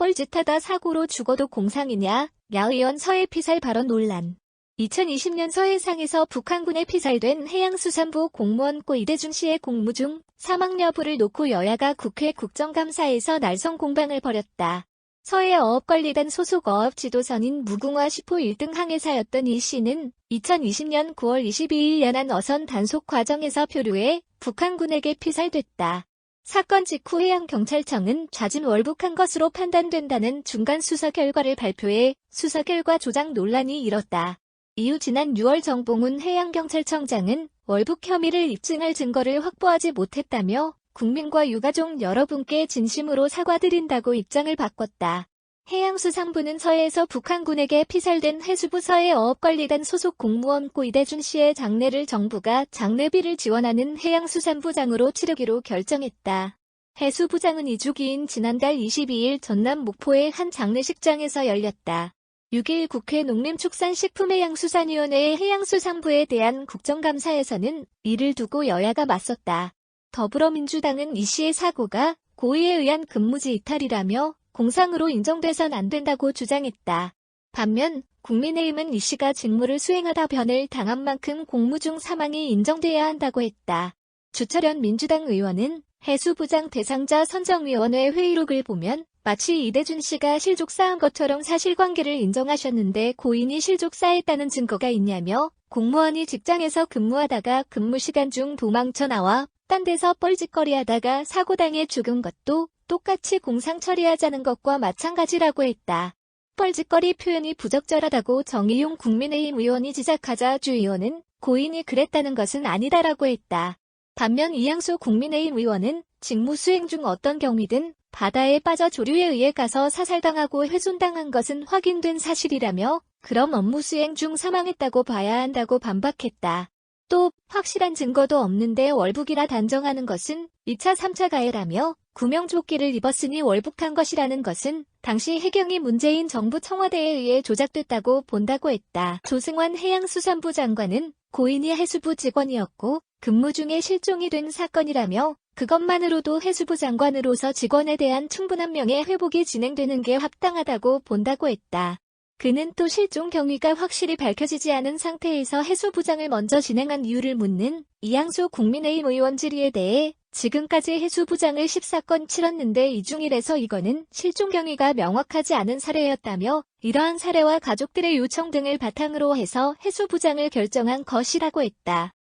뻘짓하다 사고로 죽어도 공상이냐, 야 의원 서해 피살 발언 논란. 2020년 서해상에서 북한군에 피살된 해양수산부 공무원 고 이대준 씨의 공무 중 사망 여부를 놓고 여야가 국회 국정감사에서 날선 공방을 벌였다. 서해 어업관리단 소속 어업 지도선인 무궁화 10호 1등 항해사였던 이 씨는 2020년 9월 22일 연안 어선 단속 과정에서 표류해 북한군에게 피살됐다. 사건 직후 해양경찰청은 잦은 월북한 것으로 판단된다는 중간 수사 결과를 발표해 수사 결과 조작 논란이 일었다. 이후 지난 6월 정봉훈 해양경찰청장은 월북 혐의를 입증할 증거를 확보하지 못했다며 국민과 유가족 여러분께 진심으로 사과드린다고 입장을 바꿨다. 해양수산부는 서해에서 북한군에게 피살된 해수부 서해어업관리단 소속 공무원 고 이대준 씨의 장례를 정부가 장례비를 지원하는 해양수산부장으로 치르기로 결정했다. 해수부장은 이주기인 지난달 22일 전남 목포의 한 장례식장에서 열렸다. 6일 국회 농림축산식품해양수산위원회의 해양수산부에 대한 국정감사에서는 이를 두고 여야가 맞섰다. 더불어민주당은 이 씨의 사고가 고의에 의한 근무지 이탈이라며 공상으로 인정돼선 안 된다고 주장했다. 반면 국민의힘은 이 씨가 직무를 수행하다 변을 당한 만큼 공무 중 사망이 인정돼야 한다고 했다. 주철현 민주당 의원은 해수부장 대상자 선정위원회 회의록을 보면 마치 이대준 씨가 실족 사한 것처럼 사실관계를 인정하셨는데 고인이 실족 사했다는 증거가 있냐며 공무원이 직장에서 근무하다가 근무 시간 중 도망쳐 나와 딴 데서 뻘짓거리 하다가 사고당해 죽은 것도 똑같이 공상 처리하자는 것과 마찬가지라고 했다. 뻘짓거리 표현이 부적절하다고 정의용 국민의힘 의원이 지적하자 주 의원은 고인이 그랬다는 것은 아니다라고 했다. 반면 이양수 국민의힘 의원은 직무 수행 중 어떤 경위든 바다에 빠져 조류에 의해 가서 사살당하고 훼손당한 것은 확인된 사실이라며 그럼 업무 수행 중 사망했다고 봐야 한다고 반박했다. 또 확실한 증거도 없는데 월북이라 단정하는 것은 2차 3차 가해라며 구명조끼를 입었으니 월북한 것이라는 것은 당시 해경이 문재인 정부 청와대에 의해 조작됐다고 본다고 했다. 조승환 해양수산부 장관은 고인이 해수부 직원이었고 근무 중에 실종이 된 사건이라며 그것만으로도 해수부 장관으로서 직원에 대한 충분한 명예 회복이 진행되는 게 합당하다고 본다고 했다. 그는 또 실종 경위가 확실히 밝혀지지 않은 상태에서 해수부장을 먼저 진행한 이유를 묻는 이양수 국민의힘 의원 질의에 대해 지금까지 해수 부장을 14건 치렀는데 이중 1에서 이거는 실종 경위가 명확하지 않은 사례였다며 이러한 사례와 가족들의 요청 등을 바탕으로 해서 해수 부장을 결정한 것이라고 했다.